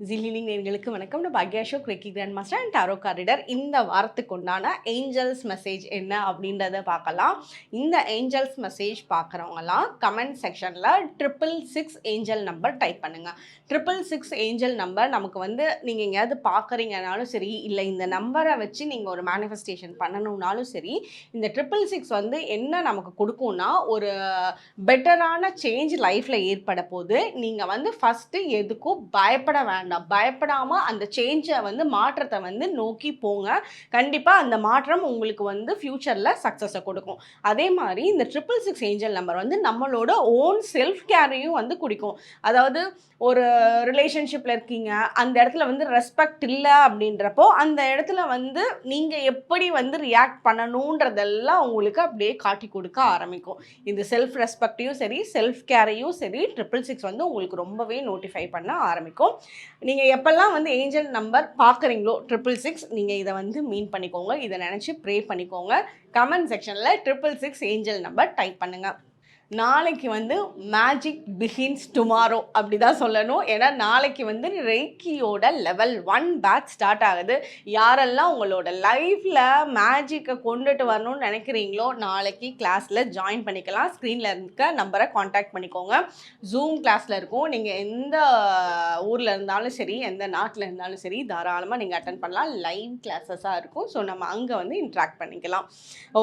ஜிலினிங் நேர்களுக்கு வணக்கம். நான் Bhagya Ashok reiki grand master and tarot card reader இந்த வாரத்துக்கு உண்டான ஏஞ்சல்ஸ் மெசேஜ் என்ன அப்படின்றத பார்க்கலாம். இந்த ஏஞ்சல்ஸ் மெசேஜ் பார்க்குறவங்கலாம் கமெண்ட் செக்ஷனில் triple six angel number type பண்ணுங்கள் ட்ரிபிள் சிக்ஸ் ஏஞ்சல் நம்பர் நமக்கு வந்து நீங்கள் எங்கேயாவது பார்க்குறீங்கனாலும் சரி இல்லை இந்த நம்பரை வச்சு நீங்கள் ஒரு மேனிஃபெஸ்டேஷன் பண்ணணும்னாலும் சரி இந்த ட்ரிபிள் சிக்ஸ் வந்து என்ன நமக்கு கொடுக்கும்னா ஒரு பெட்டரான சேஞ்ச் லைஃப்பில் ஏற்பட போது நீங்கள் வந்து ஃபஸ்ட்டு எதுக்கும் பயப்பட வேண்டாம் பயப்படாமல் அந்த சேஞ்சை வந்து மாற்றத்தை வந்து நோக்கி போங்க. கண்டிப்பாக அந்த மாற்றம் உங்களுக்கு வந்து ஃப்யூச்சரில் சக்ஸஸை கொடுக்கும். அதே மாதிரி இந்த ட்ரிபிள் சிக்ஸ் ஏஞ்சல் நம்பர் வந்து நம்மளோட ஓன் செல்ஃப் கேரையும் வந்து குடிக்கும். அதாவது ஒரு ரிலேஷன்ஷிப்பில் இருக்கீங்க அந்த இடத்துல வந்து ரெஸ்பெக்ட் இல்லை அப்படின்றப்போ அந்த இடத்துல வந்து நீங்கள் எப்படி வந்து ரியாக்ட் பண்ணணுன்றதெல்லாம் உங்களுக்கு அப்படியே காட்டி கொடுக்க ஆரம்பிக்கும். இந்த செல்ஃப் ரெஸ்பெக்டையும் சரி செல்ஃப் கேரையும் சரி ட்ரிபிள் சிக்ஸ் வந்து உங்களுக்கு ரொம்பவே நோட்டிஃபை பண்ண ஆரம்பிக்கும். நீங்கள் எப்போல்லாம் வந்து ஏஞ்சல் நம்பர் பார்க்குறீங்களோ ட்ரிபிள் சிக்ஸ் நீங்கள் இதை வந்து மீன் பண்ணிக்கோங்க. இதை நினச்சி ப்ரே பண்ணிக்கோங்க. கமெண்ட் செக்ஷனில் triple six angel number type பண்ணுங்கள் நாளைக்கு வந்து மேஜிக் பிகின்ஸ் டுமாரோ அப்படி தான் சொல்லணும். ஏன்னா நாளைக்கு வந்து ரெய்க்கியோட லெவல் ஒன் பேட்ச் ஸ்டார்ட் ஆகுது. யாரெல்லாம் உங்களோட லைஃப்பில் மேஜிக்கை கொண்டுட்டு வரணும்னு நினைக்கிறீங்களோ நாளைக்கு கிளாஸில் ஜாயின் பண்ணிக்கலாம். ஸ்க்ரீனில் இருக்க நம்பரை காண்டாக்ட் பண்ணிக்கோங்க. ஜூம் கிளாஸில் இருக்கும். நீங்கள் எந்த ஊரில் இருந்தாலும் சரி எந்த நாட்டில் இருந்தாலும் சரி தாராளமாக நீங்கள் அட்டன் பண்ணலாம். லைவ் கிளாஸஸாக இருக்கும். ஸோ நம்ம அங்கே வந்து இன்ட்ராக்ட் பண்ணிக்கலாம்.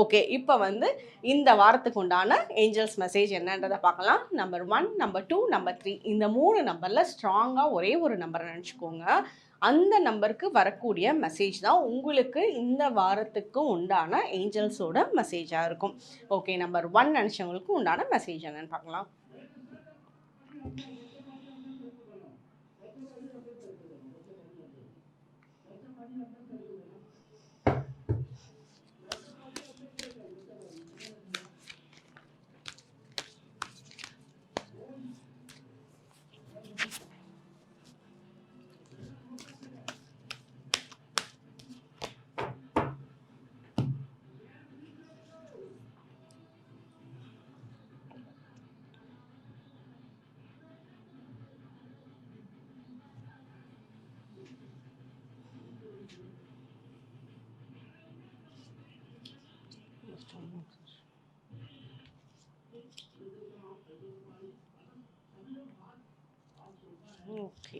ஓகே இப்போ வந்து இந்த வாரத்துக்கு உண்டான ஏஞ்சல்ஸ் மெசேஜ் மெசேஜ் என்னன்றதை பார்க்கலாம். Number one number two number three இந்த மூணு நம்பரில் ஸ்ட்ராங்காக ஒரே ஒரு நம்பரை நினச்சிக்கோங்க. அந்த நம்பருக்கு வரக்கூடிய மெசேஜ் தான் உங்களுக்கு இந்த வாரத்துக்கு உண்டான ஏஞ்சல்ஸோட மெசேஜாக இருக்கும். ஓகே நம்பர் ஒன் நினச்சவங்களுக்கு உண்டான மெசேஜ் என்னன்னு பார்க்கலாம் ஓகே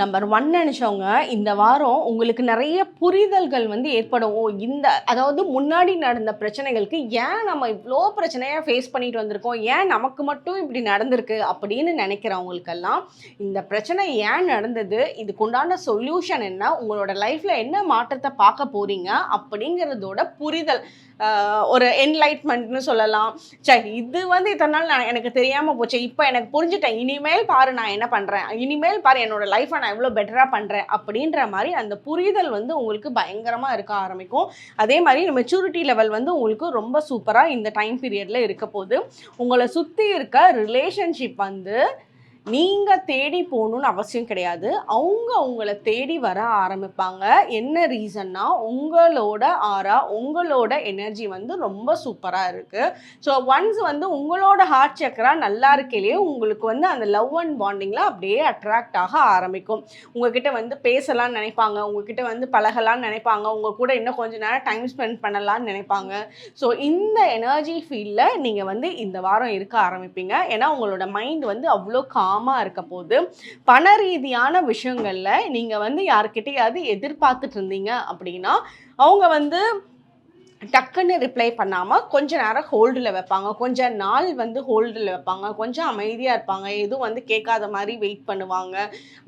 நம்பர் ஒன் நினச்சவங்க இந்த வாரம் உங்களுக்கு நிறைய புரிதல்கள் வந்து ஏற்படும். இந்த அதாவது முன்னாடி நடந்த பிரச்சனைகளுக்கு ஏன் நம்ம இவ்வளோ பிரச்சனையாக ஃபேஸ் பண்ணிட்டு வந்திருக்கோம்? ஏன் நமக்கு மட்டும் இப்படி நடந்திருக்கு? அப்படின்னு நினைக்கிறவங்களுக்கெல்லாம் இந்த பிரச்சனை ஏன் நடந்தது? இதுக்குண்டான சொல்யூஷன் என்ன? உங்களோட லைஃப்பில் என்ன மாற்றத்தை பார்க்க போகிறீங்க அப்படிங்கிறதோட புரிதல். ஒரு என்லைட்மெண்ட்னு சொல்லலாம். சரி இது வந்து இத்தனை நாள் நான் எனக்கு தெரியாமல் போச்சு. இப்போ எனக்கு புரிஞ்சுட்டேன். இனிமேல் பாரு நான் என்ன பண்ணுறேன் இனிமேல் பாரு என்னோட லைஃப்பை நான் எவ்வளோ பெட்டராக பண்ணுறேன் அப்படின்ற மாதிரி அந்த புரிதல் வந்து உங்களுக்கு பயங்கரமாக இருக்க ஆரம்பிக்கும். அதே மாதிரி மெச்சூரிட்டி லெவல் வந்து உங்களுக்கு ரொம்ப சூப்பராக இந்த டைம் பீரியடில் இருக்க போகுது உங்களை சுற்றி இருக்க ரிலேஷன்ஷிப் வந்து நீங்கள் தேடி போகணுன்னு அவசியம் கிடையாது. அவங்க உங்களை தேடி வர ஆரம்பிப்பாங்க. என்ன ரீசன்னா உங்களோட ஆரா உங்களோட எனர்ஜி வந்து ரொம்ப சூப்பராக இருக்குது ஸோ ஒன்ஸ் வந்து உங்களோட ஹார்ட் சக்கரா நல்லா இருக்கையிலேயே உங்களுக்கு வந்து அந்த லவ் அண்ட் பாண்டிங்கில் அப்படியே அட்ராக்ட் ஆக ஆரம்பிக்கும். உங்ககிட்ட வந்து பேசலாம்னு நினைப்பாங்க. உங்ககிட்ட வந்து பழகலாம்னு நினைப்பாங்க. உங்கள் கூட இன்னும் கொஞ்ச நேரம் டைம் ஸ்பெண்ட் பண்ணலாம்னு நினைப்பாங்க. ஸோ இந்த எனர்ஜி ஃபீல்டில் நீங்கள் வந்து இந்த வாரம் இருக்க ஆரம்பிப்பீங்க. ஏன்னா உங்களோட மைண்ட் வந்து அவ்வளோ காமாக இருக்க போது பண ரீதியான விஷயங்களில் நீங்கள் வந்து யார்கிட்டையாவது எதிர்பார்த்துட்டு இருந்தீங்க அப்படின்னா அவங்க வந்து டக்குன்னு ரிப்ளை பண்ணாமல் கொஞ்ச நேரம் ஹோல்டில் வைப்பாங்க. கொஞ்ச நாள் வந்து ஹோல்டில் வைப்பாங்க. கொஞ்சம் அமைதியாக இருப்பாங்க. எதுவும் வந்து கேட்காத மாதிரி வெயிட் பண்ணுவாங்க.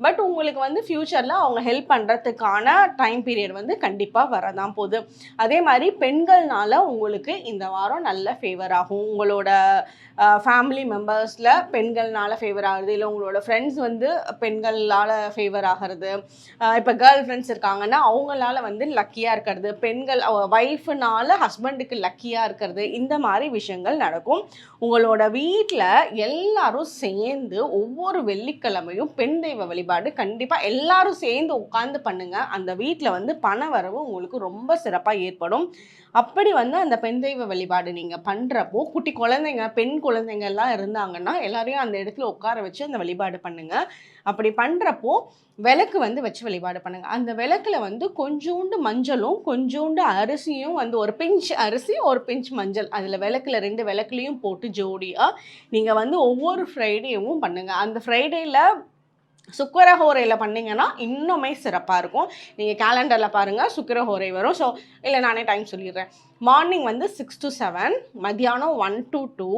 பட் உங்களுக்கு வந்து ஃப்யூச்சரில் அவங்க ஹெல்ப் பண்ணுறதுக்கான டைம் பீரியட் வந்து கண்டிப்பாக வரதான் போகுது. அதே மாதிரி பெண்கள்னால உங்களுக்கு இந்த வாரம் நல்ல ஃபேவர் ஆகும். உங்களோட ஃபேமிலி மெம்பர்ஸில் பெண்கள்னால ஃபேவர் ஆகுது இல்லை உங்களோட ஃப்ரெண்ட்ஸ் வந்து பெண்களால் ஃபேவர் ஆகிறது இப்போ கேர்ள் ஃப்ரெண்ட்ஸ் இருக்காங்கன்னா அவங்களால வந்து லக்கியாக இருக்கிறது. பெண்கள் ஒய்ஃப்னால அதனால ஹஸ்பண்டுக்கு லக்கியாக இருக்கிறது. இந்த மாதிரி விஷயங்கள் நடக்கும். உங்களோட வீட்டில் எல்லாரும் சேர்ந்து ஒவ்வொரு வெள்ளிக்கிழமையும் பெண் தெய்வ வழிபாடு கண்டிப்பாக எல்லாரும் சேர்ந்து உட்காந்து பண்ணுங்கள் அந்த வீட்டில் வந்து பண வரவு உங்களுக்கு ரொம்ப சிறப்பாக ஏற்படும். அப்படி வந்து அந்த பெண் தெய்வ வழிபாடு நீங்கள் பண்ணுறப்போ குட்டி குழந்தைங்க பெண் குழந்தைங்க எல்லாம் இருந்தாங்கன்னா எல்லாரையும் அந்த இடத்துல உட்கார வச்சு அந்த வழிபாடு பண்ணுங்கள் அப்படி பண்ணுறப்போ விளக்கு வந்து வச்சு வழிபாடு பண்ணுங்கள் அந்த விளக்குல வந்து கொஞ்சோண்டு மஞ்சளும் கொஞ்சோண்டு அரிசியும் வந்து ஒரு பிஞ்ச் அரிசி ஒரு பிஞ்ச் மஞ்சள். அதில் விளக்குல ரெண்டு விளக்குலையும் போட்டு ஜோடியாக நீங்கள் வந்து ஒவ்வொரு ஃப்ரைடேவும் பண்ணுங்கள் அந்த ஃப்ரைடேயில் சுக்கரஹோரையில் பண்ணீங்கன்னா இன்னுமே சிறப்பாக இருக்கும். நீங்கள் கேலண்டரில் பாருங்கள் சுக்கரஹோரை வரும். ஸோ இல்லை நானே டைம் சொல்லிடுறேன். மார்னிங் வந்து சிக்ஸ் டு செவன் மத்தியானம் ஒன் டு டூ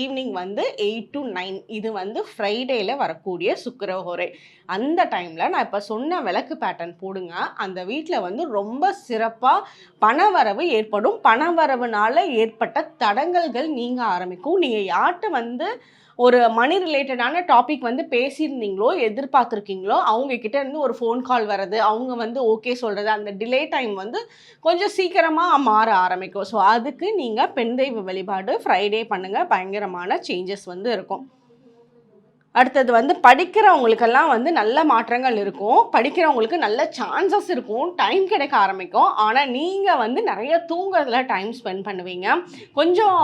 ஈவினிங் வந்து எயிட் டு நைன் இது வந்து ஃப்ரைடேயில் வரக்கூடிய சுக்கரஹோரை. அந்த டைமில் நான் இப்போ சொன்ன விளக்கு பேட்டர்ன் போடுங்க. அந்த வீட்டில் வந்து ரொம்ப சிறப்பாக பணவரவு ஏற்படும். பணவரவுனால ஏற்பட்ட தடங்கல்கள் நீங்க ஆரம்பிக்கும். நீங்கள் யார்கிட்ட வந்து ஒரு மணி ரிலேட்டடான டாபிக் வந்து பேசியிருந்தீங்களோ எதிர்பார்த்துருக்கீங்களோ அவங்க கிட்ட இருந்து ஒரு ஃபோன் கால் வர்றது அவங்க வந்து ஓகே சொல்கிறது அந்த டிலே டைம் வந்து கொஞ்சம் சீக்கிரமாக மாற ஆரம்பிக்கும். ஸோ அதுக்கு நீங்கள் பெண் தெய்வ வழிபாடு ஃப்ரைடே பண்ணுங்கள் பயங்கரமான சேஞ்சஸ் வந்து இருக்கும். அடுத்தது வந்து படிக்கிறவங்களுக்கெல்லாம் வந்து நல்ல மாற்றங்கள் இருக்கும். படிக்கிறவங்களுக்கு நல்ல சான்சஸ் இருக்கும். டைம் கிடைக்க ஆரம்பிக்கும். ஆனால் நீங்கள் வந்து நிறைய தூங்குறதுல டைம் ஸ்பெண்ட் பண்ணுவீங்க. கொஞ்சம்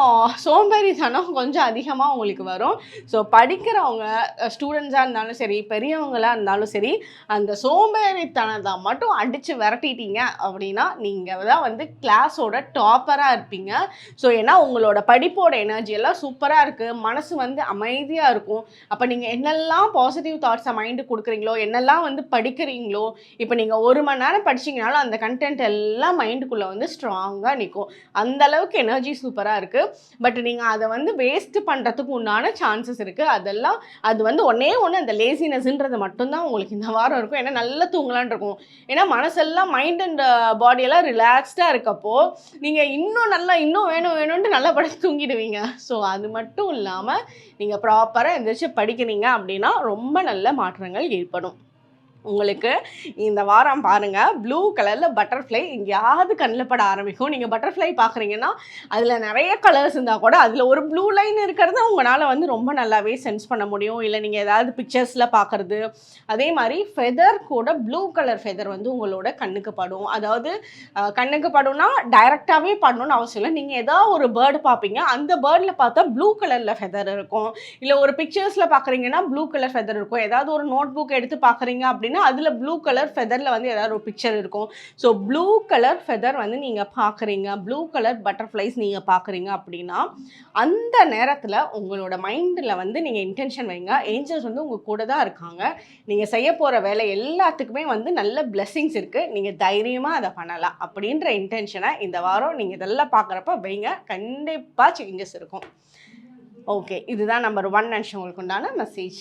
சோம்பேறித்தனம் கொஞ்சம் அதிகமாக உங்களுக்கு வரும். ஸோ படிக்கிறவங்க ஸ்டூடெண்ட்ஸாக இருந்தாலும் சரி பெரியவங்களாக இருந்தாலும் சரி அந்த சோம்பேறித்தனத்தை மட்டும் அடித்து விரட்டிட்டீங்க அப்படின்னா நீங்கள் தான் வந்து கிளாஸோட டாப்பராக இருப்பீங்க. ஸோ ஏன்னா உங்களோட படிப்போட எனர்ஜி எல்லாம் சூப்பராக இருக்குது மனசு வந்து அமைதியாக இருக்கும். அப்போ நீங்கள் நீங்கள் என்னெல்லாம் பாசிட்டிவ் தாட்ஸை மைண்டு கொடுக்குறீங்களோ என்னெல்லாம் வந்து படிக்கிறீங்களோ இப்போ நீங்கள் ஒரு மணி நேரம் படிச்சீங்கனாலும் அந்த கண்டென்ட் எல்லாம் மைண்டுக்குள்ளே வந்து ஸ்ட்ராங்காக நிற்கும் அந்த அளவுக்கு எனர்ஜி சூப்பராக இருக்குது பட் நீங்கள் அதை வந்து வேஸ்ட் பண்ணுறதுக்கு உண்டான சான்சஸ் இருக்குது அதெல்லாம் அது வந்து ஒன்றே ஒன்று அந்த லேசினஸ்ன்றது மட்டும்தான் உங்களுக்கு இந்த வாரம் இருக்கும். ஏன்னா நல்லா தூங்கலான் இருக்கும். ஏன்னா மனசெல்லாம் மைண்ட் அண்ட் பாடியெல்லாம் ரிலாக்ஸ்டாக இருக்கப்போ நீங்கள் இன்னும் நல்லா இன்னும் வேணும் வேணும்ன்ட்டு நல்லா படுத்து தூங்கிடுவீங்க. ஸோ அது மட்டும் இல்லாமல் நீங்கள் ப்ராப்பராக எந்திரிச்சு படிக்கிறீங்க அப்படின்னா ரொம்ப நல்ல மாற்றங்கள் ஏற்படும். உங்களுக்கு இந்த வாரம் பாருங்கள் ப்ளூ கலரில் பட்டர்ஃப்ளை எங்கேயாவது கண்ணில் பட ஆரம்பிக்கும். நீங்கள் பட்டர்ஃப்ளை பார்க்குறீங்கன்னா அதில் நிறைய கலர்ஸ் இருந்தால் கூட அதில் ஒரு ப்ளூ லைன் இருக்கிறத உங்களால் வந்து ரொம்ப நல்லாவே சென்ஸ் பண்ண முடியும். இல்லை நீங்கள் ஏதாவது பிக்சர்ஸில் பார்க்குறது அதே மாதிரி ஃபெதர் கூட ப்ளூ கலர் ஃபெதர் வந்து உங்களோட கண்ணுக்கு படும். அதாவது கண்ணுக்கு படும்னா டைரெக்டாகவே பண்ணணும்னு அவசியம் இல்லை. நீங்கள் ஏதாவது ஒரு பேர்டு பார்ப்பீங்க அந்த பேர்டில் பார்த்தா ப்ளூ கலரில் ஃபெதர் இருக்கும். இல்லை ஒரு பிக்சர்ஸில் பார்க்குறீங்கன்னா ப்ளூ கலர் ஃபெதர் இருக்கும். ஏதாவது ஒரு நோட் புக் எடுத்து பார்க்குறீங்க அப்படின்னு அதில் ப்ளூ கலர் ஃபெதரில் வந்து ஏதாவது ஒரு பிக்சர் இருக்கும். ஸோ ப்ளூ கலர் ஃபெதர் வந்து நீங்கள் பார்க்குறீங்க ப்ளூ கலர் பட்டர்ஃப்ளைஸ் நீங்கள் பார்க்குறீங்க அப்படின்னா அந்த நேரத்தில் உங்களோட மைண்டில் வந்து நீங்கள் இன்டென்ஷன் வைங்க. ஏஞ்சல்ஸ் வந்து உங்கள் கூட தான் இருக்காங்க. நீங்கள் செய்ய போகிற வேலை எல்லாத்துக்குமே வந்து நல்ல பிளெஸ்ஸிங்ஸ் இருக்குது நீங்கள் தைரியமாக அதை பண்ணலாம் அப்படின்ற இன்டென்ஷனை இந்த வாரம் நீங்கள் இதெல்லாம் பார்க்குறப்ப வைங்க. கண்டிப்பாக சேஞ்சஸ் இருக்கும். ஓகே இதுதான் நம்பர் ஒன் நிமிஷம் உங்களுக்கு உண்டான மெசேஜ்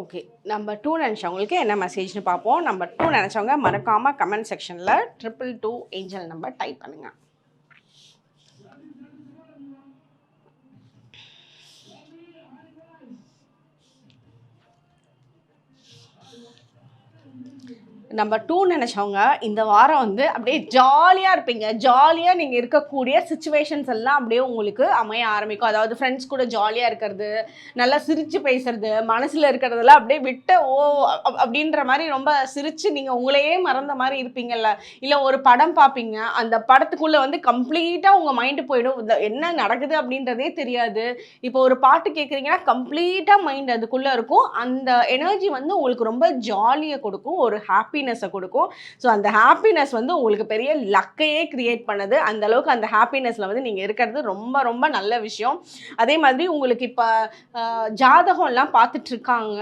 ஓகே நம்பர் டூ நினச்சவங்களுக்கு என்ன மெசேஜ்னு பார்ப்போம். நம்பர் டூ நினச்சவங்க மறக்காமல் கமெண்ட் செக்ஷனில் triple two angel number type பண்ணுங்கள் நம்பர் டூ நினச்சவங்க இந்த வாரம் வந்து அப்படியே ஜாலியாக இருப்பீங்க. ஜாலியாக நீங்கள் இருக்கக்கூடிய சுச்சுவேஷன்ஸ் எல்லாம் அப்படியே உங்களுக்கு அமைய ஆரம்பிக்கும். அதாவது ஃப்ரெண்ட்ஸ் கூட ஜாலியாக இருக்கிறது நல்லா சிரித்து பேசுறது மனசில் இருக்கிறதெல்லாம் அப்படியே விட்டு ஓ அப்~ அப்படின்ற மாதிரி ரொம்ப சிரித்து நீங்கள் உங்களையே மறந்த மாதிரி இருப்பீங்கல்ல. இல்லை ஒரு படம் பார்ப்பீங்க அந்த படத்துக்குள்ளே வந்து கம்ப்ளீட்டாக உங்கள் மைண்டு போயிடும். என்ன நடக்குது அப்படின்றதே தெரியாது. இப்போ ஒரு பாட்டு கேட்குறீங்கன்னா கம்ப்ளீட்டாக மைண்ட் அதுக்குள்ளே இருக்கும். அந்த எனர்ஜி வந்து உங்களுக்கு ரொம்ப ஜாலியை கொடுக்கும். ஒரு ஹாப்பி ஹாப்பினஸை கொடுக்கும். ஸோ அந்த ஹாப்பினஸ் வந்து உங்களுக்கு பெரிய லக்கையே கிரியேட் பண்ணுது. அந்த அளவுக்கு அந்த ஹாப்பினஸில் வந்து நீங்கள் இருக்கிறது ரொம்ப ரொம்ப நல்ல விஷயம். அதே மாதிரி உங்களுக்கு இப்போ ஜாதகம்லாம் பார்த்துட்ருக்காங்க.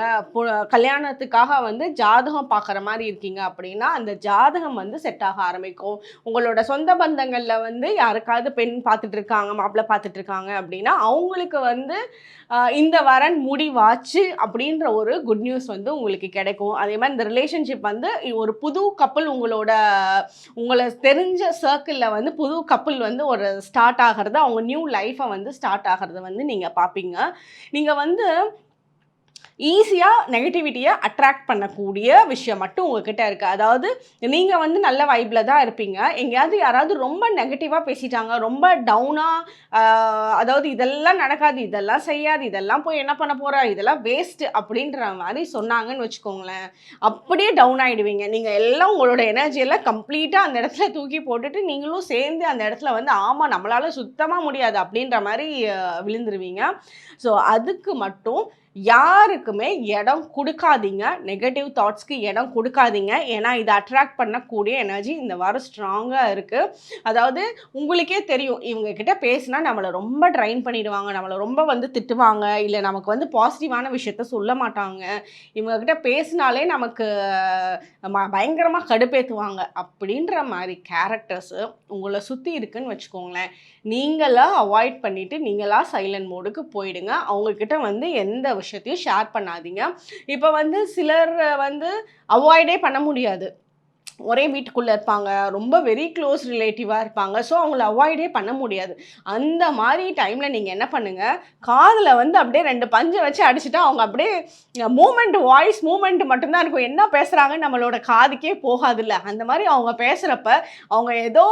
கல்யாணத்துக்காக வந்து ஜாதகம் பார்க்குற மாதிரி இருக்கீங்க அப்படின்னா அந்த ஜாதகம் வந்து செட் ஆக ஆரம்பிக்கும். உங்களோட சொந்த பந்தங்களில் வந்து யாருக்காவது பெண் பார்த்துட்ருக்காங்க மாப்பிள்ளை பார்த்துட்ருக்காங்க அப்படின்னா அவங்களுக்கு வந்து இந்த வரன் முடிவாச்சு அப்படின்ற ஒரு குட் நியூஸ் வந்து உங்களுக்கு கிடைக்கும். அதே மாதிரி இந்த ரிலேஷன்ஷிப் வந்து ஒரு புது கப்பல் உங்களோட உங்களை தெரிஞ்ச சர்க்கிளில் வந்து புது கப்பல் வந்து ஒரு ஸ்டார்ட் ஆகிறது அவங்க நியூ லைஃப்பை வந்து ஸ்டார்ட் ஆகிறது வந்து நீங்கள் பார்ப்பீங்க. நீங்கள் வந்து ஈஸியாக நெகட்டிவிட்டியை அட்ராக்ட் பண்ணக்கூடிய விஷயம் மட்டும் உங்ககிட்ட இருக்குது அதாவது நீங்கள் வந்து நல்ல வைப்பில் தான் இருப்பீங்க. எங்கேயாவது யாராவது ரொம்ப நெகட்டிவாக பேசிட்டாங்க ரொம்ப டவுனாக அதாவது இதெல்லாம் நடக்காது இதெல்லாம் செய்யாது இதெல்லாம் போய் என்ன பண்ண போகிறா இதெல்லாம் வேஸ்ட்டு அப்படின்ற மாதிரி சொன்னாங்கன்னு வச்சுக்கோங்களேன். அப்படியே டவுன் ஆகிடுவீங்க நீங்கள் எல்லாம் உங்களோட எனர்ஜியெல்லாம் கம்ப்ளீட்டாக அந்த இடத்துல தூக்கி போட்டுட்டு நீங்களும் சேர்ந்து அந்த இடத்துல வந்து ஆமாம் நம்மளால் சுத்தமாக முடியாது அப்படின்ற மாதிரி விழுந்துருவீங்க. ஸோ அதுக்கு மட்டும் யாருக்குமே இடம் கொடுக்காதீங்க. நெகட்டிவ் தாட்ஸ்க்கு இடம் கொடுக்காதீங்க. ஏன்னா இதை அட்ராக்ட் பண்ணக்கூடிய எனர்ஜி இந்த வாரம் ஸ்ட்ராங்காக இருக்குது அதாவது உங்களுக்கே தெரியும். இவங்கக்கிட்ட பேசினா நம்மளை ரொம்ப ட்ரைன் பண்ணிடுவாங்க. நம்மளை ரொம்ப வந்து திட்டுவாங்க. இல்லை நமக்கு வந்து பாசிட்டிவான விஷயத்த சொல்ல மாட்டாங்க. இவங்கக்கிட்ட பேசினாலே நமக்கு ம- பயங்கரமாக கடுப்பேற்றுவாங்க அப்படின்ற மாதிரி கேரக்டர்ஸு உங்களை சுற்றி இருக்குன்னு வச்சுக்கோங்களேன். நீங்களாக அவாய்ட் பண்ணிவிட்டு நீங்களாக சைலண்ட் மோடுக்கு போயிடுங்க. அவங்கக்கிட்ட வந்து எந்த விஷயத்தையும் ஷேர் பண்ணாதீங்க. இப்போ வந்து சிலர் வந்து அவாய்டே பண்ண முடியாது. ஒரே வீட்டுக்குள்ளே இருப்பாங்க. ரொம்ப வெரி க்ளோஸ் ரிலேட்டிவாக இருப்பாங்க. ஸோ அவங்கள அவாய்டே பண்ண முடியாது. அந்த மாதிரி டைமில் நீங்கள் என்ன பண்ணுங்கள் காதில் வந்து அப்படியே ரெண்டு பஞ்சை வச்சு அடிச்சுட்டா அவங்க அப்படியே மூமெண்ட் வாய்ஸ் மூமெண்ட் மட்டும்தான் இருக்கும். என்ன பேசுகிறாங்க நம்மளோட காதுக்கே போகாதுல்ல. அந்த மாதிரி அவங்க பேசுகிறப்ப அவங்க ஏதோ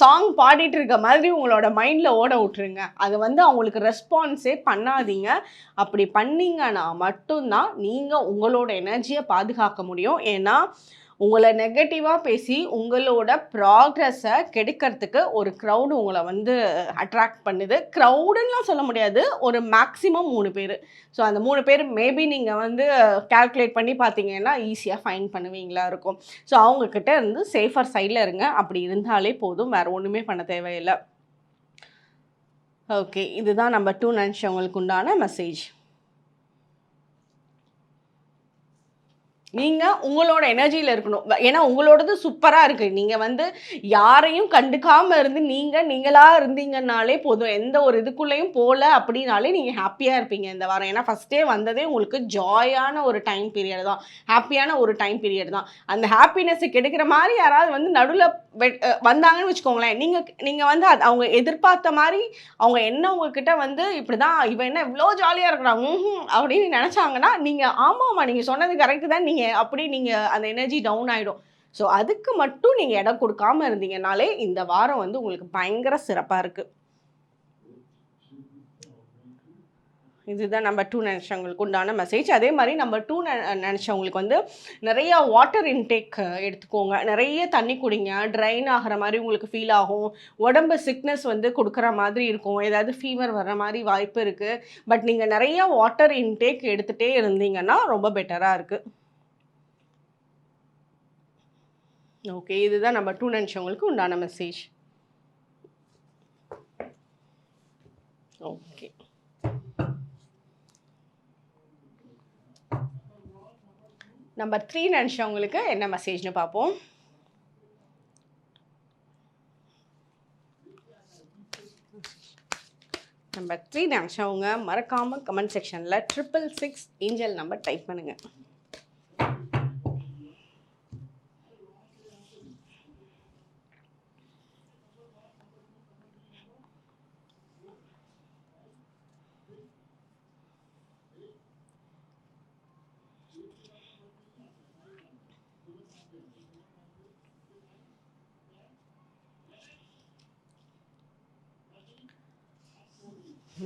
சாங் பாடிட்டு இருக்க மாதிரி உங்களோட மைண்டில் ஓட விட்டுருங்க. அது வந்து அவங்களுக்கு ரெஸ்பான்ஸே பண்ணாதீங்க. அப்படி பண்ணீங்கன்னா மட்டும்தான் நீங்கள் உங்களோட எனர்ஜியை பாதுகாக்க முடியும். ஏன்னா உங்களை நெகட்டிவாக பேசி உங்களோட ப்ராக்ரஸை கெடுக்கிறதுக்கு ஒரு க்ரௌடு உங்களை வந்து அட்ராக்ட் பண்ணுது. க்ரௌடுன்னெலாம் சொல்ல முடியாது. ஒரு மேக்ஸிமம் மூணு பேர். ஸோ அந்த மூணு பேர் மேபி நீங்கள் வந்து கால்குலேட் பண்ணி பார்த்தீங்கன்னா ஈஸியாக ஃபைன் பண்ணுவீங்களா இருக்கும். ஸோ அவங்கக்கிட்ட இருந்து சேஃபர் சைடில் இருங்க. அப்படி இருந்தாலே போதும். வேறு ஒன்றுமே பண்ண தேவையில்லை. ஓகே இதுதான் நம்ம டூ நினச்சவங்களுக்கு உண்டான மெசேஜ் நீங்கள் உங்களோட எனர்ஜியில் இருக்கணும். ஏன்னா உங்களோடது சூப்பராக இருக்குது நீங்கள் வந்து யாரையும் கண்டுக்காமல் இருந்து நீங்கள் நீங்களாக இருந்தீங்கன்னாலே போதும். எந்த ஒரு இதுக்குள்ளேயும் போகல அப்படின்னாலே நீங்கள் ஹாப்பியாக இருப்பீங்க இந்த வாரம். ஏன்னா ஃபஸ்ட்டே வந்ததே உங்களுக்கு ஜாயான ஒரு டைம் பீரியட் தான். ஹாப்பியான ஒரு டைம் பீரியட் தான். அந்த ஹாப்பினஸை கெடுக்கிற மாதிரி யாராவது வந்து நடுவில் Uh, வந்தாங்கன்னு வச்சுக்கோங்களேன். நீங்கள் நீங்கள் வந்து அது அவங்க எதிர்பார்த்த மாதிரி அவங்க என்ன உங்ககிட்ட வந்து இப்படி தான் இவன் என்ன இவ்வளோ ஜாலியாக இருக்கிறாங்க அப்படின்னு நினச்சாங்கன்னா நீங்கள் ஆமாம்மா நீங்கள் சொன்னது கரெக்டு தான். நீங்கள் அப்படி நீங்கள் அந்த எனர்ஜி டவுன் ஆகிடும் ஸோ அதுக்கு மட்டும் நீங்கள் இடம் கொடுக்காம இருந்தீங்கனாலே இந்த வாரம் வந்து உங்களுக்கு பயங்கர சிறப்பாக இருக்குது இதுதான் நம்ம டூ நினச்சவங்களுக்கு உண்டான மெசேஜ் அதே மாதிரி நம்ம டூ நினச்சவங்களுக்கு வந்து நிறைய வாட்டர் இன்டேக் எடுத்துக்கோங்க. நிறைய தண்ணி குடிங்க. ட்ரைன் ஆகிற மாதிரி உங்களுக்கு ஃபீல் ஆகும். உடம்பு சிக்னஸ் வந்து கொடுக்குற மாதிரி இருக்கும். ஏதாவது ஃபீவர் வர்ற மாதிரி வாய்ப்பு இருக்குது பட் நீங்கள் நிறைய வாட்டர் இன்டேக் எடுத்துகிட்டே இருந்தீங்கன்னா ரொம்ப பெட்டராக இருக்குது ஓகே இதுதான் நம்ம டூ நினச்சவங்களுக்கு உண்டான மெசேஜ் ஓகே நம்பர் த்ரீ நினச்சவங்களுக்கு என்ன மெசேஜ்னு பார்ப்போம். நம்பர் த்ரீ நினச்சவங்க மறக்காமல் கமெண்ட் செக்ஷனில் triple six angel number type பண்ணுங்கள்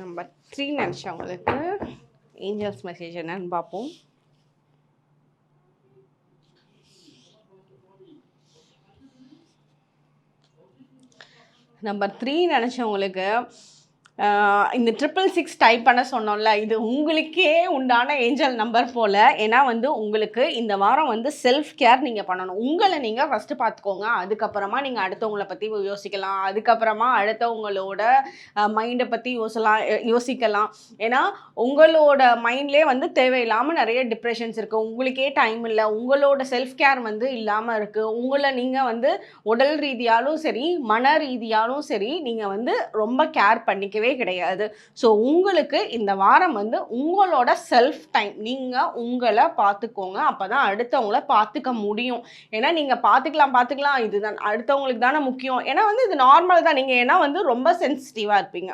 நம்பர் த்ரீ நினச்சவங்களுக்கு ஏஞ்சல்ஸ் மெசேஜ் என்னன்னு பார்ப்போம். நம்பர் த்ரீ நினச்சவங்களுக்கு இந்த ட்ரிபிள் சிக்ஸ் டைப் பண்ண சொன்னோம்ல இது உங்களுக்கே உண்டான ஏஞ்சல் நம்பர் போல். ஏன்னா வந்து உங்களுக்கு இந்த வாரம் வந்து செல்ஃப் கேர் நீங்கள் பண்ணணும். உங்களை நீங்கள் ஃபஸ்ட்டு பார்த்துக்கோங்க அதுக்கப்புறமா நீங்கள் அடுத்தவங்களை பற்றி யோசிக்கலாம். அதுக்கப்புறமா அடுத்தவங்களோட மைண்டை பற்றி யோசலாம் யோசிக்கலாம். ஏன்னா உங்களோட மைண்ட்லேயே வந்து தேவையில்லாமல் நிறைய டிப்ரெஷன்ஸ் இருக்குது உங்களுக்கே டைம் இல்லை. உங்களோட செல்ஃப் கேர் வந்து இல்லாமல் இருக்குது உங்களை நீங்கள் வந்து உடல் ரீதியாலும் சரி மன ரீதியாலும் சரி நீங்கள் வந்து ரொம்ப கேர் பண்ணிக்கவே கிடையாது. ஸோ உங்களுக்கு இந்த வாரம் வந்து உங்களோட செல்ஃப் டைம் நீங்கள் உங்களை பார்த்துக்கோங்க அப்போ தான் அடுத்தவங்கள பார்த்துக்க முடியும். ஏன்னா நீங்கள் பார்த்துக்கலாம் பார்த்துக்கலாம் இதுதான். அடுத்தவங்களுக்கு தானே முக்கியம். ஏன்னா வந்து இது நார்மல் தான். நீங்கள் ஏன்னா வந்து ரொம்ப சென்சிட்டிவாக இருப்பீங்க.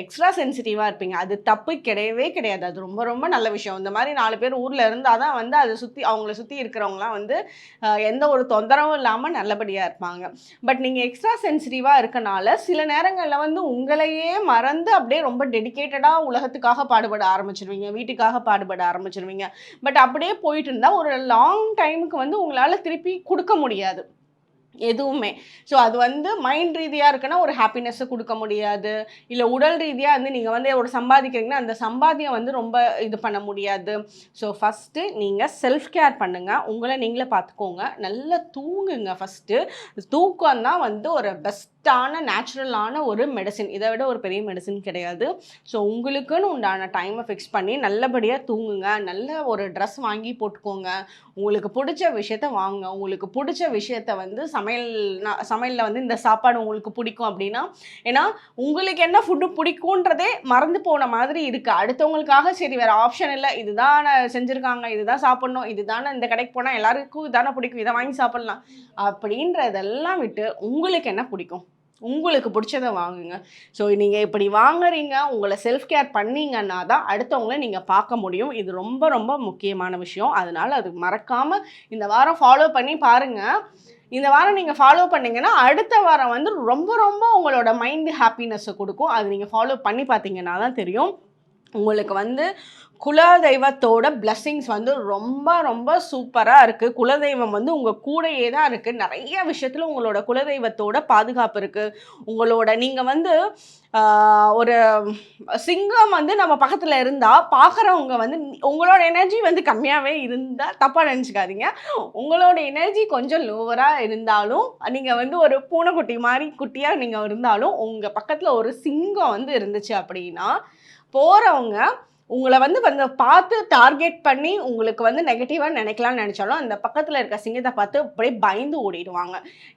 எக்ஸ்ட்ரா சென்சிட்டிவாக இருப்பீங்க. அது தப்பு கிடையவே கிடையாது. அது ரொம்ப ரொம்ப நல்ல விஷயம். இந்த மாதிரி நாலு பேர் ஊரில் இருந்தால் தான் வந்து அதை சுற்றி அவங்கள சுற்றி இருக்கிறவங்களாம் வந்து எந்த ஒரு தொந்தரவும் இல்லாமல் நல்லபடியாக இருப்பாங்க. பட் நீங்கள் எக்ஸ்ட்ரா சென்சிட்டிவாக இருக்கனால சில நேரங்களில் வந்து உங்களையே மறந்து அப்படியே ரொம்ப டெடிகேட்டடாக உலகத்துக்காக பாடுபட ஆரம்பிச்சிருவீங்க வீட்டுக்காக பாடுபட ஆரம்பிச்சிருவீங்க. பட் அப்படியே போயிட்டு இருந்தால் ஒரு லாங் டைமுக்கு வந்து உங்களால் திருப்பி கொடுக்க முடியாது. எதுவுமே. ஸோ அது வந்து மைண்ட் ரீதியாக இருக்குன்னா ஒரு ஹாப்பினஸ்ஸை கொடுக்க முடியாது. இல்லை உடல் ரீதியாக வந்து நீங்கள் வந்து ஒரு சம்பாதிக்கிறீங்கன்னா அந்த சம்பாதியம் வந்து ரொம்ப இது பண்ண முடியாது. ஸோ ஃபஸ்ட்டு நீங்கள் செல்ஃப் கேர் பண்ணுங்கள் உங்களை நீங்களே பார்த்துக்கோங்க நல்லா தூங்குங்க ஃபஸ்ட்டு தூக்கம் தான் வந்து ஒரு பெஸ்ட்டான நேச்சுரலான ஒரு மெடிசின் இதை விட ஒரு பெரிய மெடிசின் கிடையாது. ஸோ உங்களுக்குன்னு உண்டான டைமை ஃபிக்ஸ் பண்ணி நல்லபடியாக தூங்குங்க. நல்ல ஒரு ட்ரெஸ் வாங்கி போட்டுக்கோங்க. உங்களுக்கு பிடிச்ச விஷயத்த வாங்குங்க. உங்களுக்கு பிடிச்ச விஷயத்த வந்து சமையல் சமையல்ல வந்து இந்த சாப்பாடு உங்களுக்கு பிடிக்கும் அப்படின்னா ஏன்னா உங்களுக்கு என்ன ஃபுட்டு பிடிக்குன்றதே மறந்து போன மாதிரி இருக்கு. அடுத்தவங்களுக்காக சரி வேற ஆப்ஷன் இல்லை. இதுதான் செஞ்சுருக்காங்க இதுதான் சாப்பிடணும் இதுதானே இந்த கடைக்கு போனால் எல்லாருக்கும் இதானே பிடிக்கும் இதை வாங்கி சாப்பிடலாம். அப்படின்றதெல்லாம் விட்டு உங்களுக்கு என்ன பிடிக்கும்? உங்களுக்கு பிடிச்சதை வாங்குங்க. ஸோ நீங்கள் இப்படி வாங்குறீங்க உங்களை செல்ஃப் கேர் பண்ணீங்கன்னா தான் அடுத்தவங்கள நீங்கள் பார்க்க முடியும். இது ரொம்ப ரொம்ப முக்கியமான விஷயம். அதனால் அது மறக்காமல் இந்த வாரம் ஃபாலோ பண்ணி பாருங்கள் இந்த வாரம் நீங்கள் ஃபாலோ பண்ணிங்கன்னா அடுத்த வாரம் வந்து ரொம்ப ரொம்ப உங்களோட மைண்டு ஹாப்பினஸ்ஸை கொடுக்கும். அது நீங்கள் ஃபாலோ பண்ணி பார்த்தீங்கன்னா தான் தெரியும். உங்களுக்கு வந்து குலதெய்வத்தோட பிளஸ்ஸிங்ஸ் வந்து ரொம்ப ரொம்ப சூப்பராக இருக்குது குலதெய்வம் வந்து உங்கள் கூடயே தான் இருக்குது நிறைய விஷயத்தில் உங்களோட குலதெய்வத்தோட பாதுகாப்பு இருக்குது உங்களோட நீங்கள் வந்து ஒரு சிங்கம் வந்து நம்ம பக்கத்தில் இருந்தால் பார்க்குறவங்க வந்து உங்களோட எனர்ஜி வந்து கம்மியாகவே இருந்தால் தப்பாக நினச்சிக்காதீங்க. உங்களோட எனர்ஜி கொஞ்சம் லோவராக இருந்தாலும் நீங்கள் வந்து ஒரு பூனைக்குட்டி மாதிரி குட்டியாக நீங்கள் இருந்தாலும் உங்கள் பக்கத்தில் ஒரு சிங்கம் வந்து இருந்துச்சு அப்படின்னா போகிறவங்க உங்களை வந்து வந்து பார்த்து டார்கெட் பண்ணி உங்களுக்கு வந்து நெகட்டிவாக நினைக்கலாம்னு நினச்சாலும் அந்த பக்கத்தில் இருக்க சிங்கத்தை பார்த்து அப்படியே பயந்து ஓடிடுவாங்க.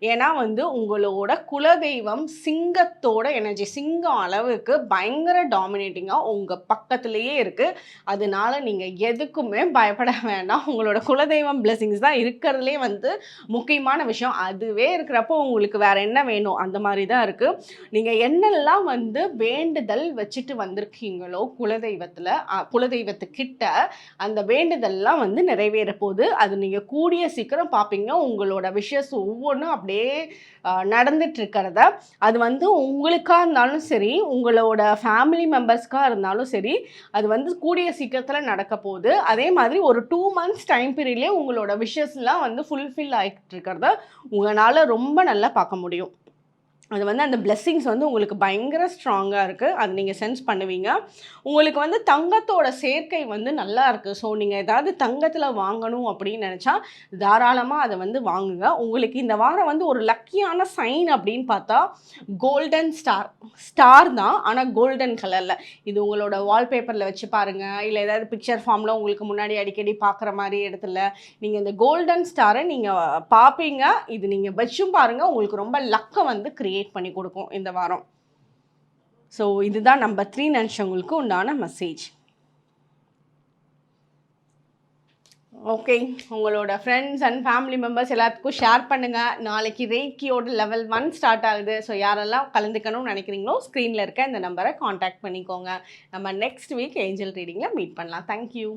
ஏன்னா வந்து உங்களோட குலதெய்வம் சிங்கத்தோட எனர்ஜி சிங்கம் அளவுக்கு பயங்கர டாமினேட்டிங்காக உங்கள் பக்கத்துலேயே இருக்குது அதனால நீங்கள் எதுக்குமே பயப்பட வேண்டாம். உங்களோட குலதெய்வம் பிளெஸிங்ஸ் தான் இருக்கிறதுலே வந்து முக்கியமான விஷயம். அதுவே இருக்கிறப்போ உங்களுக்கு வேற என்ன வேணும்? அந்த மாதிரி தான் இருக்குது நீங்கள் என்னெல்லாம் வந்து வேண்டுதல் வச்சுட்டு வந்திருக்கீங்களோ குலதெய்வத்தில் குலதெய்வத்துக்கிட்ட அந்த வேண்டுதல்லாம் வந்து நிறைவேற போகுது அது நீங்கள் கூடிய சீக்கிரம் பார்ப்பீங்க உங்களோட விஷஸ் ஒவ்வொன்றும் அப்படியே நடந்துட்டுருக்கிறத. அது வந்து உங்களுக்காக இருந்தாலும் சரி உங்களோட ஃபேமிலி மெம்பர்ஸ்க்காக இருந்தாலும் சரி அது வந்து கூடிய சீக்கிரத்தில் நடக்க போகுது அதே மாதிரி ஒரு டூ மந்த்ஸ் டைம் பீரியட்லேயே உங்களோட விஷஸ்லாம் வந்து ஃபுல்ஃபில் ஆகிட்டு இருக்கிறத உங்களால் ரொம்ப நல்லா பார்க்க முடியும். அது வந்து அந்த பிளெஸ்ஸிங்ஸ் வந்து உங்களுக்கு பயங்கர ஸ்ட்ராங்காக இருக்குது அது நீங்கள் சென்ஸ் பண்ணுவீங்க. உங்களுக்கு வந்து தங்கத்தோட சேர்க்கை வந்து நல்லா இருக்குது ஸோ நீங்கள் ஏதாவது தங்கத்தில் வாங்கணும் அப்படின்னு நினச்சா தாராளமாக அதை வந்து வாங்குங்க. உங்களுக்கு இந்த வாரம் வந்து ஒரு லக்கியான சைன் அப்படின்னு பார்த்தா கோல்டன் ஸ்டார் ஸ்டார் தான் ஆனால் கோல்டன் கலரில் இது உங்களோட வால்பேப்பரில் வச்சு பாருங்கள் இல்லை ஏதாவது பிக்சர் ஃபார்மில் உங்களுக்கு முன்னாடி அடிக்கடி பார்க்குற மாதிரி இடத்துல. நீங்கள் இந்த கோல்டன் ஸ்டாரை நீங்கள் பார்ப்பீங்க. இது நீங்கள் வச்சும் பாருங்கள் உங்களுக்கு ரொம்ப லக்கை வந்து க்ரியேட் பண்ணி கொடுக்கும் இந்த வாரம். ஸோ இதுதான் நம்பர் த்ரீ நினச்சவங்களுக்கு உண்டான மெசேஜ் ஓகே உங்களோட ஃப்ரெண்ட்ஸ் அண்ட் ஃபேமிலி மெம்பர்ஸ் எல்லாத்துக்கும் ஷேர் பண்ணுங்கள் நாளைக்கு ரேக்கியோட லெவல் ஒன் ஸ்டார்ட் ஆகுது. ஸோ யாரெல்லாம் கலந்துக்கணும்னு நினைக்கிறீங்களோ ஸ்க்ரீனில் இருக்க இந்த நம்பரை காண்டாக்ட் பண்ணிக்கோங்க. நம்ம நெக்ஸ்ட் வீக் ஏஞ்சல் ரீடிங்கில் மீட் பண்ணலாம். Thank you